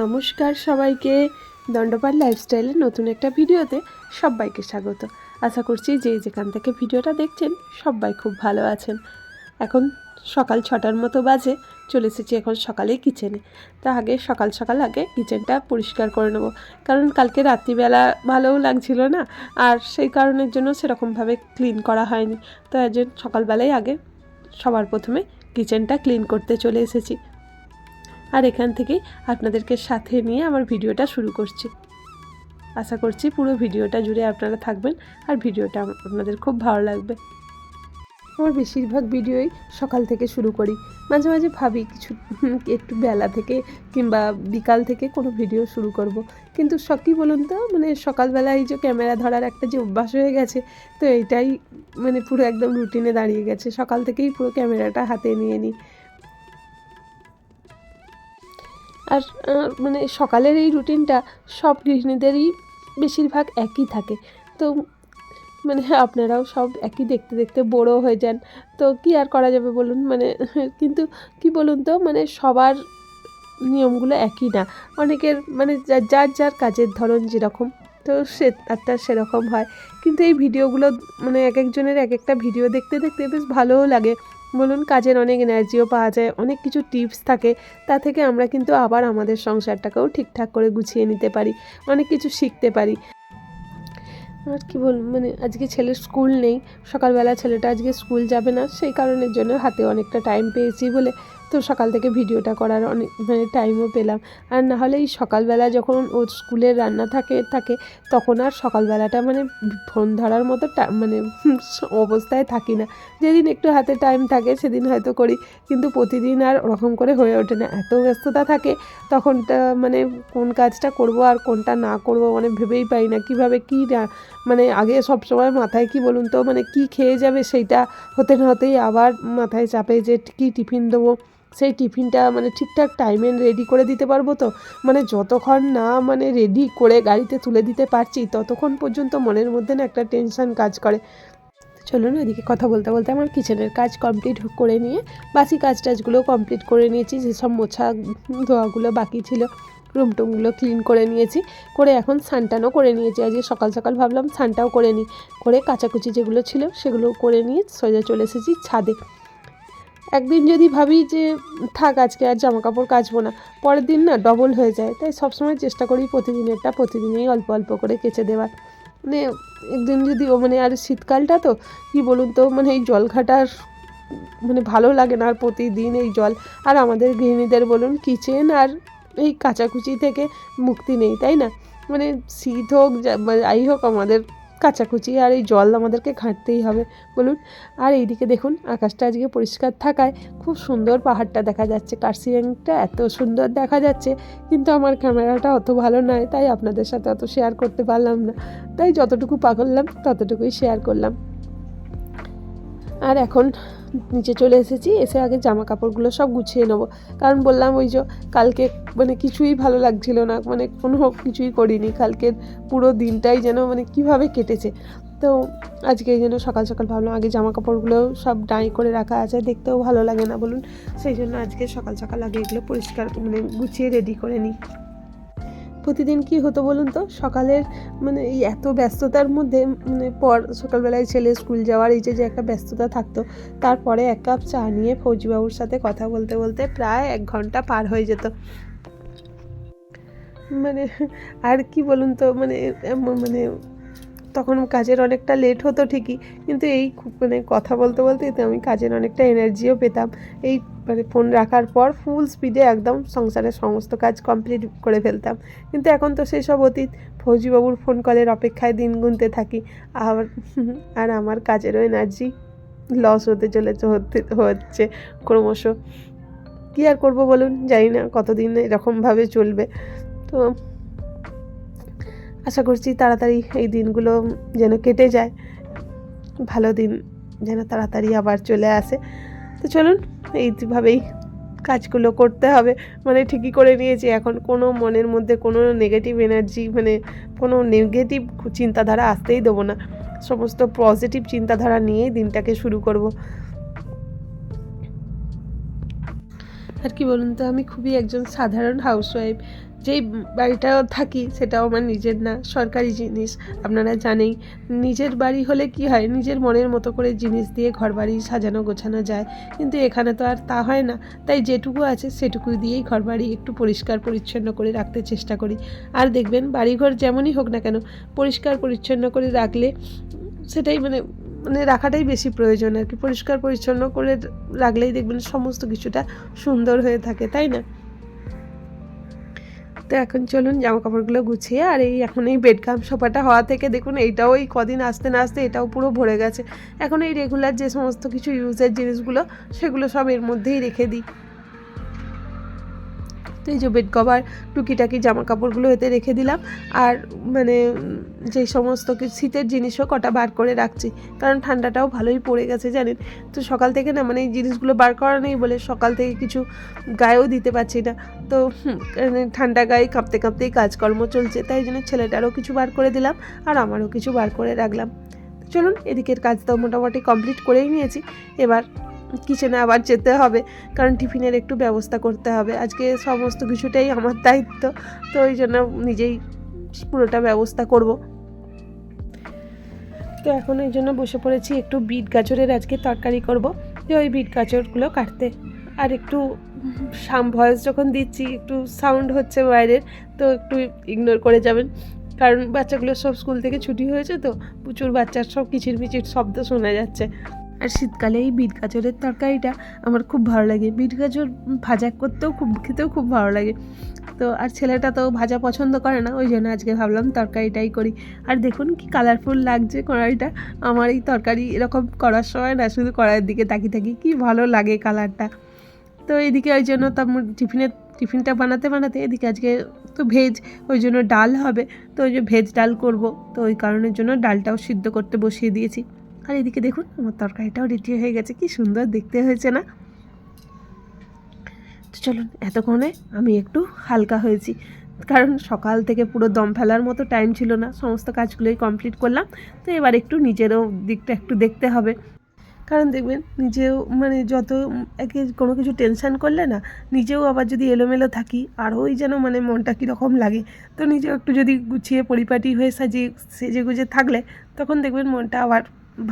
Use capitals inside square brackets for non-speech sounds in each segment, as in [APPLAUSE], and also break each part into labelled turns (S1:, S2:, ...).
S1: নমস্কার সবাইকে দণ্ডপাল লাইফস্টাইলের নতুন একটা ভিডিওতে সবাইকে স্বাগত। আশা করছি যে যেখান থেকে ভিডিওটা দেখছেন সবাই খুব ভালো আছেন। এখন সকাল ছটার মতো বাজে, চলে এসেছি এখন সকালেই কিচেনে তা আগে সকাল সকাল আগে কিচেনটা পরিষ্কার করে নেব। কারণ কালকে রাত্রিবেলা ভালোও লাগছিল না, আর সেই কারণের জন্য সেরকমভাবে ক্লিন করা হয়নি। তো একজন সকালবেলায় আগে সবার প্রথমে কিচেনটা ক্লিন করতে চলে এসেছি। আর এখান থেকেই আপনাদেরকে সাথে নিয়ে আমার ভিডিওটা শুরু করছি। আশা করছি পুরো ভিডিওটা জুড়ে আপনারা থাকবেন আর ভিডিওটা আপনাদের খুব ভালো লাগবে। আমার বেশিরভাগ ভিডিওই সকাল থেকে শুরু করি। মাঝে মাঝে ভাবি কিছু একটু বেলা থেকে কিংবা বিকাল থেকে কোনো ভিডিও শুরু করব। কিন্তু কী বলুন তো? মানে সকালবেলায় এই যে ক্যামেরা ধরার একটা যে অভ্যাস হয়ে গেছে, তো এইটাই মানে পুরো একদম রুটিনে দাঁড়িয়ে গেছে। সকাল থেকেই পুরো ক্যামেরাটা হাতে নিয়ে নিই। আর মানে সকালের এই রুটিনটা সব গৃহিণীদেরই বেশিরভাগ একই থাকে। তো মানে আপনারাও সব একই দেখতে দেখতে বড়ো হয়ে যান। তো কি আর করা যাবে বলুন? মানে [LAUGHS] কিন্তু কি বলুন তো মানে সবার নিয়মগুলো একই না। অনেকের মানে যার যার কাজের ধরন যেরকম, তো সে একটা সেরকম হয়। কিন্তু এই ভিডিওগুলো মানে এক একজনের এক একটা ভিডিও দেখতে দেখতে বেশ ভালোও লাগে। বলুন, কাজের অনেক এনার্জিও পাওয়া যায়, অনেক কিছু টিপস থাকে, তা থেকে আমরা কিন্তু আবার আমাদের সংসারটাকেও ঠিকঠাক করে গুছিয়ে নিতে পারি, অনেক কিছু শিখতে পারি। আর কি বল মানে আজকে ছেলের স্কুল নেই, সকালবেলা ছেলেটা আজকে স্কুল যাবে না, সেই কারণের জন্য হাতে অনেকটা টাইম পেয়েছি বলে তো সকাল থেকে ভিডিওটা করার অনেক মানে টাইমও পেলাম। আর না হলে এই সকালবেলা যখন ওর স্কুলের রান্না থাকে থাকে, তখন আর সকালবেলাটা মানে ফোন ধরার মতো মানে [LAUGHS] অবস্থায় থাকি না। যেদিন একটু হাতে টাইম থাকে, সেদিন হয়তো করি। কিন্তু প্রতিদিন আর ওরকম করে হয়ে ওঠে না। এত ব্যস্ততা থাকে তখন মানে কোন কাজটা করব আর কোনটা না করব মানে ভেবেই পাই না। কীভাবে কী মানে আগে সব সময় মাথায় কি বলুন তো মানে কি খেয়ে যাবে সেইটা হতে না হতেই আবার মাথায় চাপে যে কী টিফিন দেবো। সেই টিফিনটা মানে ঠিকঠাক টাইমে রেডি করে দিতে পারব তো? মানে যতক্ষণ না মানে রেডি করে গাড়িতে তুলে দিতে পারছি, ততক্ষণ পর্যন্ত মনের মধ্যে না একটা টেনশন কাজ করে। চলুন ওইদিকে কথা বলতে বলতে আমার কিচেনের কাজ কমপ্লিট করে নিয়ে, বাসি কাজ টাজগুলো কমপ্লিট করে নিয়েছি যেসব মোছা ধোয়াগুলো বাকি ছিল রুম টুমগুলো ক্লিন করে নিয়েছি, করে এখন সানটানও করে নিয়েছি। আজকে সকাল সকাল ভাবলাম সানটাও করে নিই করে কাচাকুচি যেগুলো ছিল সেগুলো করে নিয়ে সোজা চলে এসেছি ছাদে। একদিন যদি ভাবি যে, থাক আজকে আর জামা কাপড় কাচবো না। পরের দিন না ডবল হয়ে যায়। তাই সবসময় চেষ্টা করি প্রতিদিনেরটা প্রতিদিনই অল্প অল্প করে কেচে দেওয়ার। মানে একদিন যদি মানে আর শীতকালটা তো, কি বলুন তো মানে এই জল ঘাটার মানে ভালো লাগে না আর প্রতিদিন এই জল। আর আমাদের গৃহিণীদের বলুন কিচেন আর এই কাচাকুচি থেকে মুক্তি নেই, তাই না? মানে শীত হোক যাই হোক, আমাদের কাচাকুচি আর এই জল আমাদেরকে ঘাঁটতেই হবে। বলুন, আর এইদিকে দেখুন, আকাশটা আজকে পরিষ্কার থাকায় খুব সুন্দর পাহাড়টা দেখা যাচ্ছে। কার্সিয়াংটা এত সুন্দর দেখা যাচ্ছে, কিন্তু আমার ক্যামেরাটা অত ভালো নয়, তাই আপনাদের সাথে অত শেয়ার করতে পারলাম না। তাই যতটুকু পারলাম ততটুকুই শেয়ার করলাম। আর এখন নিচে চলে এসেছি, এসে আগে জামা কাপড়গুলো সব গুছিয়ে নেব। কারণ বললাম ওই যে কালকে মানে কিছুই ভালো লাগছিল না মানে কোনো কিছুই করিনি। কালকের পুরো দিনটাই যেন মানে কীভাবে কেটেছে। তো আজকে এই জন্য সকাল সকাল ভাবলাম আগে জামা কাপড়গুলো সব ডাই করে রাখা আছে, দেখতেও ভালো লাগে না বলুন। সেই জন্য আজকে সকাল সকাল আগে এগুলো পরিষ্কার মানে গুছিয়ে রেডি করে নিই। প্রতিদিন কি হতো বলুন তো? সকালের মানে এই এত ব্যস্ততার মধ্যে মানে পর সকালবেলায় ছেলে স্কুল যাওয়ার এই যে একটা ব্যস্ততা থাকতো, তারপরে এক কাপ চা নিয়ে ফৌজিবাবুর সাথে কথা বলতে বলতে প্রায় এক ঘণ্টা পার হয়ে যেত। মানে আর কি বলুন তো মানে মানে তখন কাজের অনেকটা লেট হতো ঠিকই, কিন্তু এই মানে কথা বলতে বলতে আমি কাজের অনেকটা এনার্জিও পেতাম। এই মানে ফোন রাখার পর ফুল স্পিডে একদম সংসারের সমস্ত কাজ কমপ্লিট করে ফেলতাম। কিন্তু এখন তো সেই সব অতীত, ফৌজিবাবুর ফোন কলের অপেক্ষায় দিন গুনতে থাকি। আর আর আমার কাজেরও এনার্জি লস হতে চলেছে, হতে, হচ্ছে ক্রমশ। কী আর করব বলুন? জানি না কতদিন এরকমভাবে চলবে। তো আশা করছি তাড়াতাড়ি এই দিনগুলো যেন কেটে যায়। ভালো দিন যেন তাড়াতাড়ি আবার চলে আসে। তো চলুন এইভাবেই কাজগুলো করতে হবে। মানে ঠিকই করে নিয়েছি, এখন কোনো মনের মধ্যে কোনো নেগেটিভ এনার্জি মানে কোনো নেগেটিভ চিন্তাধারা আসতেই দেবো না। সমস্ত পজিটিভ চিন্তাধারা নিয়েই দিনটাকে শুরু করব। আর কি বলুন তো, আমি খুবই একজন সাধারণ হাউসওয়াইফ যেই বাড়িটাও থাকি সেটাও আমার নিজের না, সরকারি জিনিস। আপনারা জানেই, নিজের বাড়ি হলে কি হয়, নিজের মনের মতো করে জিনিস দিয়ে ঘর বাড়ি সাজানো গোছানো যায়। কিন্তু এখানে তো আর তা হয় না। তাই যেটুকু আছে সেটুকু দিয়েই ঘর বাড়ি একটু পরিষ্কার পরিচ্ছন্ন করে রাখতে চেষ্টা করি। আর দেখবেন, বাড়িঘর যেমনই হোক না কেন, পরিষ্কার পরিচ্ছন্ন করে রাখলে সেটাই মানে মানে রাখাটাই বেশি প্রয়োজন আর কি। পরিষ্কার পরিচ্ছন্ন করে রাখলেই দেখবেন সমস্ত কিছুটা সুন্দর হয়ে থাকে, তাই না? তো এখন চলুন জামা কাপড়গুলো গুছিয়ে আর এই এখন এই বেডকাম সোফাটা হওয়া থেকে দেখুন এইটাও এই কদিন আসতে না আসতে এটাও পুরো ভরে গেছে। এখন এই রেগুলার যে সমস্ত কিছু ইউজের জিনিসগুলো, সেগুলো সব এর মধ্যেই রেখে দিই। তো এই যে বেড কভার, টুকিটাকি জামা কাপড়গুলো এতে রেখে দিলাম। আর মানে যে সমস্ত কি- শীতের জিনিসও কটা বার করে রাখছি, কারণ ঠান্ডাটাও ভালোই পড়ে গেছে, জানেন? তো সকাল থেকে না মানে এই জিনিসগুলো বার করা নেই বলে সকাল থেকে কিছু গায়েও দিতে পারছি না। তো মানে ঠান্ডা গায়ে কাঁপতে কাঁপতেই কাজকর্ম চলছে, তাই জন্য ছেলেটারও কিছু বার করে দিলাম আর আমারও কিছু বার করে রাখলাম। চলুন, এদিকের কাজ তো মোটামুটি কমপ্লিট করেই নিয়েছি। এবার কিচেনে আবার যেতে হবে, কারণ টিফিনের একটু ব্যবস্থা করতে হবে। আজকে সমস্ত কিছুটাই আমার দায়িত্ব, তো ওই জন্য নিজেই পুরোটা ব্যবস্থা করব। তো এখন এই জন্য বসে পড়েছি, একটু বিট গাজরের আজকে তরকারি করব। যে ওই বিট গাজরগুলো কাটতে। আর একটু সাম ভয়েস যখন দিচ্ছি, একটু সাউন্ড হচ্ছে বাইরের, তো একটু ইগনোর করে যাবেন। কারণ বাচ্চাগুলো সব স্কুল থেকে ছুটি হয়েছে তো, প্রচুর বাচ্চার সব কিচির মিচির শব্দ শোনা যাচ্ছে। আর শীতকালে এই বিট গাজরের তরকারিটা আমার খুব ভালো লাগে। বিট গাজর ভাজা করতেও খুব, খেতেও খুব ভালো লাগে। তো আর ছেলেটা তো ভাজা পছন্দ করে না, ওই জন্য আজকে ভাবলাম তরকারিটাই করি। আর দেখুন কি কালারফুল লাগছে কড়াইটা। আমার এই তরকারি এরকম করার সময় না, শুধু কড়াইয়ের দিকে তাকিয়ে থাকি, কি ভালো লাগে কালারটা তো এদিকে ওই জন্য তার টিফিনের, টিফিনটা বানাতে বানাতে এদিকে আজকে তো ভেজ ওই জন্য ডাল হবে। তো ওই যে ভেজ ডাল করব, তো ওই কারণের জন্য ডালটাও সিদ্ধ করতে বসিয়ে দিয়েছি। আর এদিকে দেখুন, আমার তরকারিটাও রেডি হয়ে গেছে। কি সুন্দর দেখতে হয়েছে না? তো চলুন, এতক্ষণে আমি একটু হালকা হয়েছি। কারণ সকাল থেকে পুরো দম ফেলার মতো টাইম ছিল না, সমস্ত কাজগুলোই কমপ্লিট করলাম। তো এবার একটু নিজেরও দিকটা একটু দেখতে হবে। কারণ দেখবেন, নিজেও মানে যত একে কোনো কিছু টেনশান করলে না, নিজেও আবার যদি এলোমেলো থাকি আরোই যেন মানে মনটা কীরকম লাগে। তো নিজেও একটু যদি গুছিয়ে পরিপাটি হয়ে সাজিয়ে সেজে গুজে থাকলে, তখন দেখবেন মনটা আবার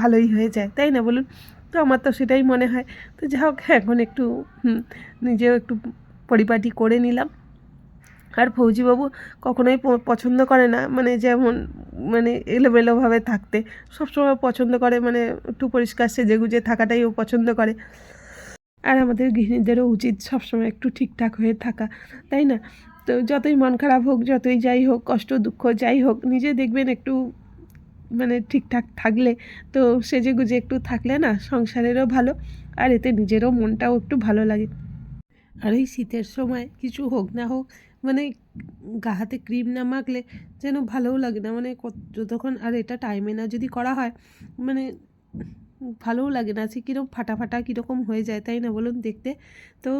S1: ভালোই হয়ে যায়, তাই না বলুন? তো আমার তো সেটাই মনে হয়। তো যা হোক এখন একটু নিজেও একটু পরিপাটি করে নিলাম। আর ফৌজিবাবু কখনোই পছন্দ করে না মানে যেমন মানে এলোমেলোভাবে থাকতে। সবসময় পছন্দ করে মানে একটু পরিষ্কার সেজে গুজে থাকাটাই ও পছন্দ করে। আর আমাদের গৃহিণীদেরও উচিত সবসময় একটু ঠিকঠাক হয়ে থাকা, তাই না? তো যতই মন খারাপ হোক, যতই যাই হোক, কষ্ট দুঃখ যাই হোক, নিজে দেখবেন একটু মানে ঠিকঠাক থাকলে, তো সেজে গুজে একটু থাকলে না সংসারেরও ভালো, আর এতে নিজেরও মনটাও একটু ভালো লাগে। আর এই শীতের সময় কিছু হোক না হোক মানে গা হাতে ক্রিম না মাখলে যেন ভালোও লাগে না মানে যতক্ষণ আর এটা টাইমে না যদি করা হয় মানে ভালোও লাগে না সে কীরকম ফাটা ফাটা কীরকম হয়ে যায় তাই না বলুন দেখতে? তো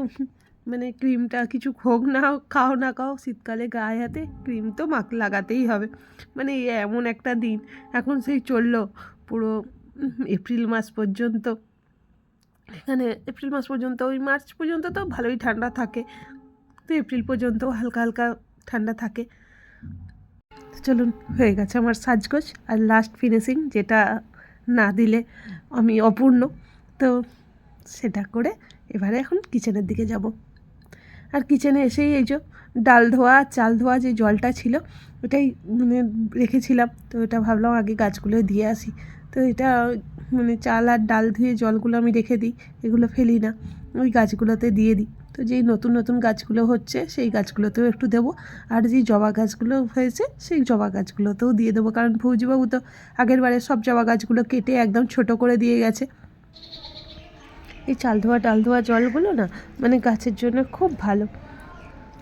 S1: মানে ক্রিমটা কিছু হোক না হোক, খাও না খাও, শীতকালে গায়ে হাতে ক্রিম তো মাখ, লাগাতেই হবে। মানে এমন একটা দিন। এখন সেই চলল পুরো এপ্রিল মাস পর্যন্ত। এখানে এপ্রিল মাস পর্যন্ত, ওই মার্চ পর্যন্ত তো ভালোই ঠান্ডা থাকে। তো এপ্রিল পর্যন্ত হালকা হালকা ঠান্ডা থাকে। চলুন, হয়ে গেছে আমার সাজগোজ আর লাস্ট ফিনিশিং যেটা না দিলে আমি অপূর্ণ। তো সেটা করে এবারে এখন কিচেনের দিকে যাব। আর কিচেনে এসেই এই যে ডাল ধোয়া, চাল ধোয়া যে জলটা ছিল, ওটাই মানে রেখেছিলাম। তো এটা ভাবলাম আগে গাছগুলো দিয়ে আসি। তো এটা মানে চাল আর ডাল ধুয়ে জলগুলো আমি রেখে দিই, এগুলো ফেলি না। ওই গাছগুলোতে দিয়ে দিই। তো যেই নতুন নতুন গাছগুলো হচ্ছে, সেই গাছগুলোতেও একটু দেবো। আর যেই জবা গাছগুলো হয়েছে, সেই জবা গাছগুলোতেও দিয়ে দেবো। কারণ ফৌজিবাবু তো আগের বারে সব জবা গাছগুলো কেটে একদম ছোট করে দিয়ে গেছে। এই চাল ধোয়া ডাল ধোয়া জলগুলো না মানে গাছের জন্য খুব ভালো।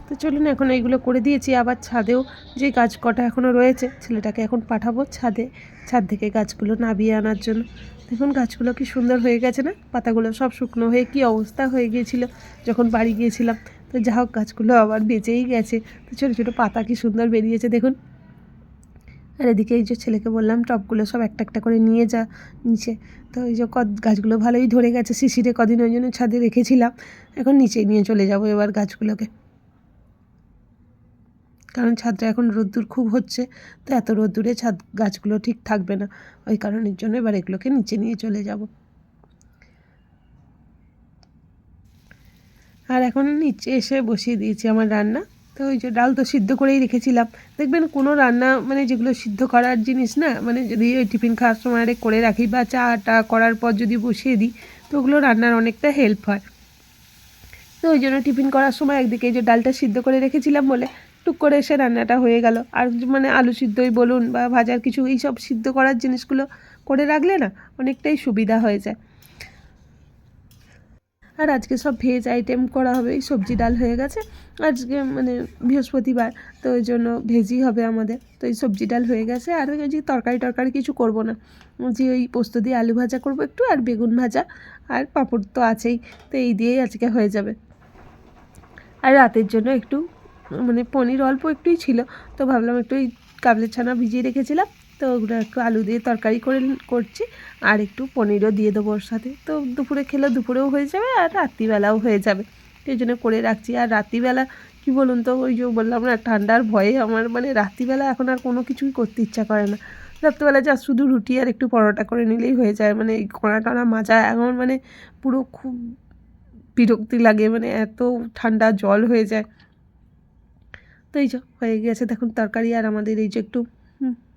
S1: তো চলুন এখন এইগুলো করে দিয়েছি, আবার ছাদেও যে গাছ কটা এখনও রয়েছে ছেলেটাকে এখন পাঠাবো ছাদে, ছাদ থেকে গাছগুলো নামিয়ে আনার জন্য। দেখুন গাছগুলো কি সুন্দর হয়ে গেছে না? পাতাগুলো সব শুকনো হয়ে কি অবস্থা হয়ে গিয়েছিল যখন বাড়ি গিয়েছিলাম। তো যা হোক গাছগুলো আবার বেঁচেই গেছে। তো ছোটো ছোটো পাতা কি সুন্দর বেরিয়েছে দেখুন। আর এদিকে এই যে ছেলেকে বললাম টবগুলো সব একটা একটা করে নিয়ে যা নিচে। তো এই যে কদ গাছগুলো ভালোই ধরে গেছে, শিশিরে কদিন ওই জন্য ছাদে রেখেছিলাম। এখন নিচে নিয়ে চলে যাব এবার গাছগুলোকে। কারণ ছাদটা এখন রোদ্দুর খুব হচ্ছে, তো এত রোদ্দুরে ছাদ গাছগুলো ঠিক থাকবে না। ওই কারণের জন্য এবার এগুলোকে নিচে নিয়ে চলে যাব। আর এখন নিচে এসে বসিয়ে দিয়েছি আমার রান্না। তো ওই যে ডাল তো সিদ্ধ করেই রেখেছিলাম। দেখবেন কোনো রান্না মানে যেগুলো সিদ্ধ করার জিনিস না মানে যদি ওই টিফিন খাওয়ার সময় আরে করে রাখি বা চাটা করার পর যদি বসিয়ে দিই, তো ওগুলো রান্নার অনেকটা হেল্প হয়। তো ওই জন্য টিফিন করার সময় একদিকে এই যে ডালটা সিদ্ধ করে রেখেছিলাম বলে টুক করে এসে রান্নাটা হয়ে গেল। আর মানে আলু সিদ্ধই বলুন বা ভাজার কিছু এই সব সিদ্ধ করার জিনিসগুলো করে রাখলে না অনেকটাই সুবিধা হয়ে যায়। আর আজকে সব ভেজ আইটেম করা হবে সবজি ডাল হয়ে গেছে। আজকে মানে বৃহস্পতিবার, তো ওই জন্য ভেজই হবে আমাদের। তো এই সবজি ডাল হয়ে গেছে, আর ওই যে তরকারি, টরকারি কিছু করব না। যে ওই পোস্ত দিয়ে আলু ভাজা করব একটু, আর বেগুন ভাজা, আর পাঁপড় তো আছেই। তো এই দিয়েই আজকে হয়ে যাবে। আর রাতের জন্য একটু মানে পনির অল্প একটুই ছিল, তো ভাবলাম একটু ওই কাবলের ছানা ভিজিয়ে রেখেছিলাম। তো ওগুলো একটু আলু দিয়ে তরকারি করে করছি। আর একটু পনিরও দিয়ে দেবো ওর সাথে। তো দুপুরে খেলে দুপুরেও হয়ে যাবে আর রাত্রিবেলাও হয়ে যাবে। সেই জন্য করে রাখছি। আর রাত্রিবেলা কী বলুন তো, ওই যে বললাম না, ঠান্ডার ভয়ে আমার মানে রাত্রিবেলা এখন আর কোনো কিছুই করতে ইচ্ছা করে না। রাত্রিবেলা যা শুধু রুটি আর একটু পরোটা করে নিলেই হয়ে যায়। মানে এই কড়া টড়া মাজা, এখন মানে পুরো খুব বিরক্তি লাগে। মানে এত ঠান্ডা জল হয়ে যায়। তো এই যে হয়ে গেছে। দেখুন, তরকারি আর আমাদের এই যে একটু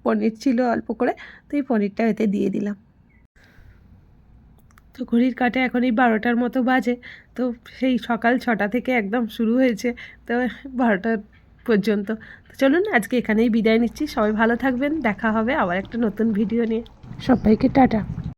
S1: পনির ছিল অল্প করে, তো এই পনিরটা এতে দিয়ে দিলাম। তো ঘড়ির কাটে এখন এই বারোটার মতো বাজে, তো সেই সকাল ছটা থেকে একদম শুরু হয়েছে, তো বারোটা পর্যন্ত। তো চলুন আজকে এখানেই বিদায় নিচ্ছি, সবাই ভালো থাকবেন, দেখা হবে আবার একটা নতুন ভিডিও নিয়ে। সবাইকে টাটা।